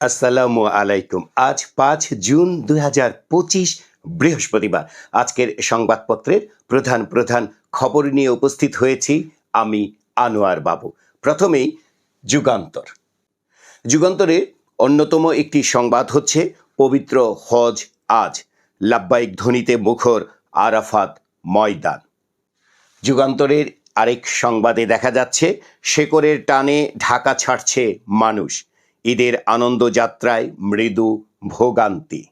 আসসালামু আলাইকুম। আজ পাঁচ জুন দুই হাজার পঁচিশ বৃহস্পতিবার। আজকের সংবাদপত্রের প্রধান প্রধান খবর নিয়ে উপস্থিত হয়েছি আমি, আনোয়ার বাবু। প্রথমেই যুগান্তর। যুগান্তরের অন্যতম একটি সংবাদ হচ্ছে, পবিত্র হজ আজ লাব্বাইক ধ্বনিতে মুখর আরাফাত ময়দান। যুগান্তরের আরেক সংবাদে দেখা যাচ্ছে শেকরের টানে ঢাকা ছাড়ছে মানুষ। ঈদের আনন্দযাত্রায় মৃদু ভোগান্তি।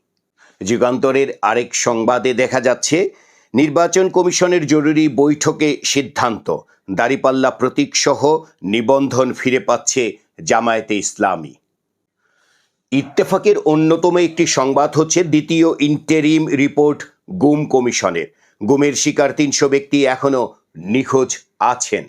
যুগান্তরের আরেক সংবাদে দেখা যাচ্ছে, নির্বাচন কমিশনের জরুরি বৈঠকে সিদ্ধান্ত। দাড়িপাল্লা প্রতীকসহ নিবন্ধন ফিরে পাচ্ছে জামায়াতে ইসলামী। ইত্তেফাকের অন্যতম একটি সংবাদ হচ্ছে দ্বিতীয় ইন্টেরিম রিপোর্ট গুম কমিশনের। গুমের শিকার তিনশো ব্যক্তি এখনও নিখোঁজ আছেন।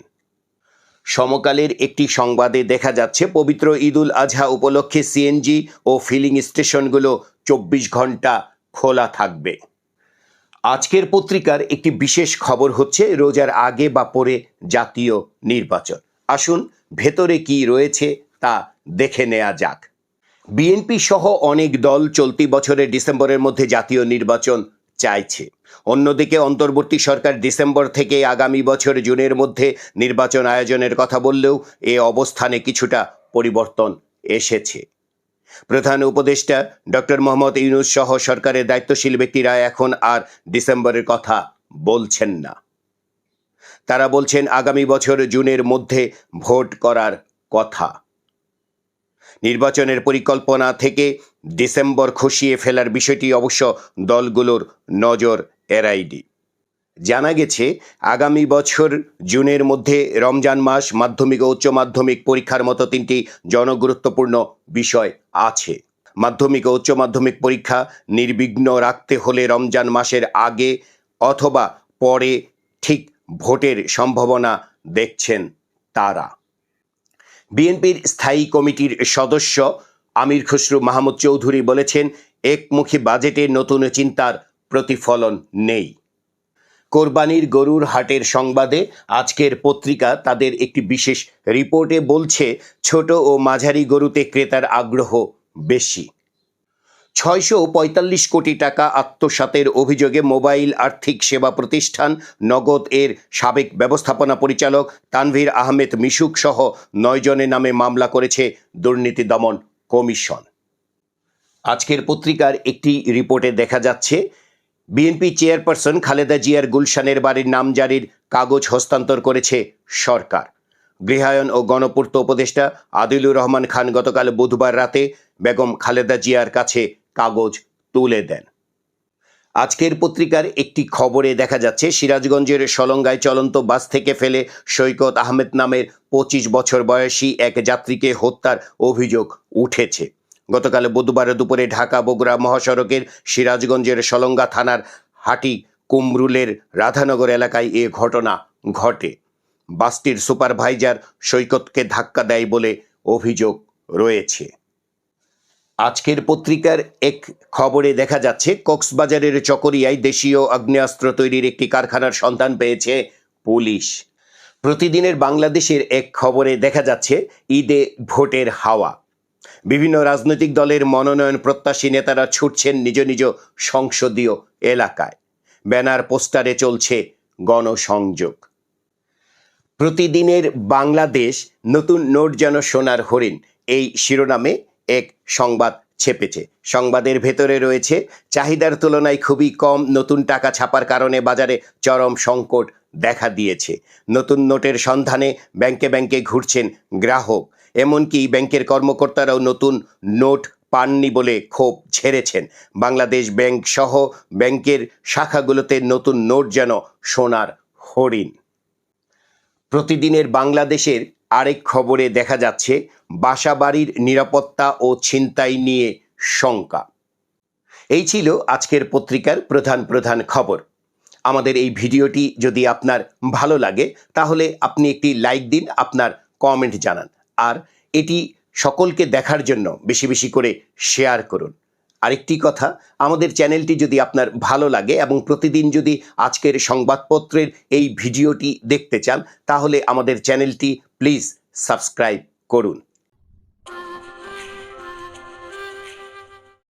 সমকালের একটি সংবাদে দেখা যাচ্ছে, পবিত্র ঈদুল আজহা উপলক্ষে সিএনজি ও ফিলিং স্টেশনগুলো চব্বিশ ঘণ্টা খোলা থাকবে। আজকের পত্রিকার একটি বিশেষ খবর হচ্ছে, রোজার আগে বা পরে জাতীয় নির্বাচন। আসুন, ভেতরে কি রয়েছে তা দেখে নেওয়া যাক। বিএনপি সহ অনেক দল চলতি বছরের ডিসেম্বরের মধ্যে জাতীয় নির্বাচন চাইছে। অন্যদিকে অন্তর্বর্তী সরকার ডিসেম্বর থেকে আগামী বছর জুনের মধ্যে নির্বাচন আয়োজনের কথা বললেও এ অবস্থানে কিছুটা পরিবর্তন এসেছে। প্রধান উপদেষ্টা ডক্টর মোহাম্মদ ইউনুস সহ সরকারের দায়িত্বশীল ব্যক্তিরা এখন আর ডিসেম্বরের কথা বলছেন না। তারা বলছেন আগামী বছর জুনের মধ্যে ভোট করার কথা। নির্বাচনের পরিকল্পনা থেকে ডিসেম্বর খসিয়ে ফেলার বিষয়টি অবশ্য দলগুলোর নজর এড়ায়নি জানা গেছে, আগামী বছর জুনের মধ্যে রমজান মাস মাধ্যমিক ও উচ্চ মাধ্যমিক পরীক্ষার মতো তিনটি জনগুরুত্বপূর্ণ বিষয় আছে। মাধ্যমিক ও উচ্চ মাধ্যমিক পরীক্ষা নির্বিঘ্ন রাখতে হলে রমজান মাসের আগে অথবা পরে ঠিক ভোটের সম্ভাবনা দেখছেন তারা। বিএনপির স্থায়ী কমিটির সদস্য আমির খসরু মাহমুদ চৌধুরী বলেছেন, একমুখী বাজেটে নতুন চিন্তার প্রতিফলন নেই। কোরবানির গরুর হাটের সংবাদে আজকের পত্রিকা তাদের একটি বিশেষ রিপোর্টে বলছে, ছোট ও মাঝারি গরুতে ক্রেতার আগ্রহ বেশি। ছয়শো পঁয়তাল্লিশ কোটি টাকা আত্মসাতের অভিযোগে মোবাইল আর্থিক সেবা প্রতিষ্ঠান নগদ এর সাবেক ব্যবস্থাপনা পরিচালক তানভীর আহমেদ মিশুক সহ নয় জনের নামে মামলা করেছে দুর্নীতি দমন কমিশন। আজকের পত্রিকার একটি রিপোর্টে দেখা যাচ্ছে বিএনপি চেয়ারপারসন খালেদা জিয়ার গুলশানের বাড়ির নামজারির কাগজ হস্তান্তর করেছে সরকার। গৃহায়ন ও গণপূর্ত উপদেষ্টা আদিলুর রহমান খান গতকাল বুধবার রাতে বেগম খালেদা জিয়ার কাছে কাগজ তুলে দেন। আজকের পত্রিকার একটি খবরে দেখা যাচ্ছে, সিরাজগঞ্জের সলঙ্গায় চলন্ত বাস থেকে ফেলে সৈকত আহমেদ নামের পঁচিশ বছর বয়সী এক যাত্রীকে হত্যার অভিযোগ উঠেছে। গতকাল বুধবার দুপুরে ঢাকা বগুড়া মহাসড়কের সিরাজগঞ্জের সলঙ্গা থানার হাটি কুমরুলের রাধানগর এলাকায় এ ঘটনা ঘটে। বাসটির সুপারভাইজার সৈকতকে ধাক্কা দেয় বলে অভিযোগ রয়েছে। আজকের পত্রিকার এক খবরে দেখা যাচ্ছে, কক্সবাজারের চকরিয়ায় দেশীয় আগ্নেয়াস্ত্র তৈরির একটি কারখানার সন্ধান পেয়েছে পুলিশ। প্রতিদিনের বাংলাদেশের এক খবরে দেখা যাচ্ছে, ঈদে ভোটের হাওয়া। বিভিন্ন রাজনৈতিক দলের মনোনয়ন প্রত্যাশী নেতারা ছুটছেন নিজ নিজ সংসদীয় এলাকায়। ব্যানার, পোস্টারে চলছে গণসংযোগ। প্রতিদিনের বাংলাদেশ, নতুন নোট যেন সোনার হরিণ, এই শিরোনামে এক সংবাদ ছেপেছে। সংবাদের ভেতরে রয়েছে, চাহিদার তুলনায় খুবই কম নতুন টাকা ছাপার কারণে বাজারে চরম সংকট দেখা দিয়েছে। নতুন নোটের সন্ধানে ব্যাংকে ব্যাংকে ঘুরছেন গ্রাহক। এমনকি ব্যাংকের কর্মকর্তারাও নতুন নোট পাননি বলে ক্ষোভ ছেড়েছেন বাংলাদেশ ব্যাংক সহ ব্যাংকের শাখাগুলোতে নতুন নোট যেন সোনার হরিণ। প্রতিদিনের বাংলাদেশের আরেক খবরে দেখা যাচ্ছে, বাসাবাড়ির নিরাপত্তা ও ছিনতাই নিয়ে শঙ্কা। এই ছিল আজকের পত্রিকার প্রধান প্রধান খবর। আমাদের এই ভিডিওটি যদি আপনার ভালো লাগে, তাহলে আপনি একটি লাইক দিন, আপনার কমেন্ট জানান। আর এটি সকলকে দেখার জন্য বেশি বেশি করে শেয়ার করুন। আরেকটি কথা, আমাদের চ্যানেলটি যদি আপনার ভালো লাগে এবং প্রতিদিন যদি আজকের সংবাদপত্রের এই ভিডিওটি দেখতে চান, তাহলে আমাদের চ্যানেলটি প্লিজ সাবস্ক্রাইব করুন।